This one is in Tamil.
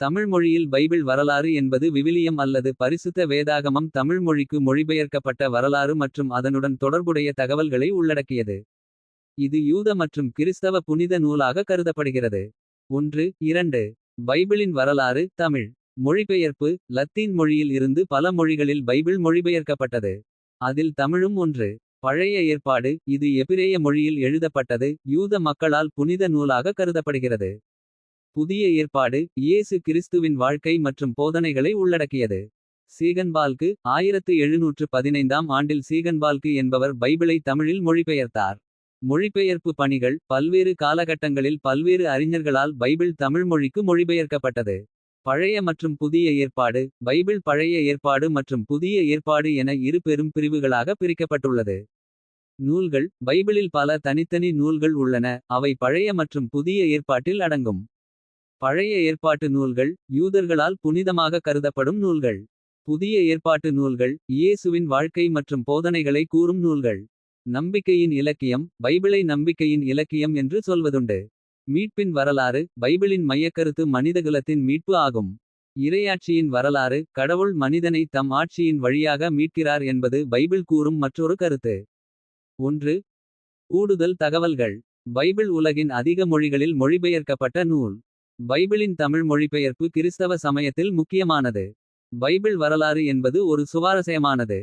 தமிழ் மொழியில் பைபிள் வரலாறு என்பது விவிலியம் அல்லது பரிசுத்த வேதாகமம் தமிழ் மொழிக்கு மொழிபெயர்க்கப்பட்ட வரலாறு மற்றும் அதனுடன் தொடர்புடைய தகவல்களை உள்ளடக்கியது. இது யூத மற்றும் கிறிஸ்தவ புனித நூலாக கருதப்படுகிறது. ஒன்று இரண்டு பைபிளின் வரலாறு தமிழ். மொழிபெயர்ப்பு லத்தீன் மொழியில் இருந்து பல மொழிகளில் பைபிள் மொழிபெயர்க்கப்பட்டது. அதில் தமிழும் ஒன்று. பழைய ஏற்பாடு இது எபிரேய மொழியில் எழுதப்பட்டது. யூத மக்களால் புனித நூலாக கருதப்படுகிறது. புதிய ஏற்பாடு இயேசு கிறிஸ்துவின் வாழ்க்கை மற்றும் போதனைகளை உள்ளடக்கியது. சீகன்பால்கு ஆயிரத்து எழுநூற்று பதினைந்தாம் ஆண்டில் சீகன்பால்கு என்பவர் பைபிளை தமிழில் மொழிபெயர்த்தார். மொழிபெயர்ப்பு பணிகள் பல்வேறு காலகட்டங்களில் பல்வேறு அறிஞர்களால் பைபிள் தமிழ் மொழிக்கு மொழிபெயர்க்கப்பட்டது. பழைய மற்றும் புதிய ஏற்பாடு பைபிள் பழைய ஏற்பாடு மற்றும் புதிய ஏற்பாடு என இரு பெரும் பிரிவுகளாக பிரிக்கப்பட்டுள்ளது. நூல்கள் பைபிளில் பல தனித்தனி நூல்கள் உள்ளன. அவை பழைய மற்றும் புதிய ஏற்பாட்டில் அடங்கும். பழைய ஏற்பாட்டு நூல்கள் யூதர்களால் புனிதமாக கருதப்படும் நூல்கள். புதிய ஏற்பாட்டு நூல்கள் இயேசுவின் வாழ்க்கை மற்றும் போதனைகளை கூறும் நூல்கள். நம்பிக்கையின் இலக்கியம் பைபிளை நம்பிக்கையின் இலக்கியம் என்று சொல்வதுண்டு. மீட்பின் வரலாறு பைபிளின் மையக்கருத்து மனிதகுலத்தின் மீட்பு ஆகும். இறையாட்சியின் வரலாறு கடவுள் மனிதனை தம் ஆட்சியின் வழியாக மீட்கிறார் என்பது பைபிள் கூறும் மற்றொரு கருத்து. ஒன்று கூடுதல் தகவல்கள் பைபிள் உலகின் அதிக மொழிகளில் மொழிபெயர்க்கப்பட்ட நூல். பைபிளின் தமிழ் மொழிபெயர்ப்பு கிறிஸ்தவ சமயத்தில் முக்கியமானது. பைபிள் வரலாறு என்பது ஒரு சுவாரஸ்யமானது.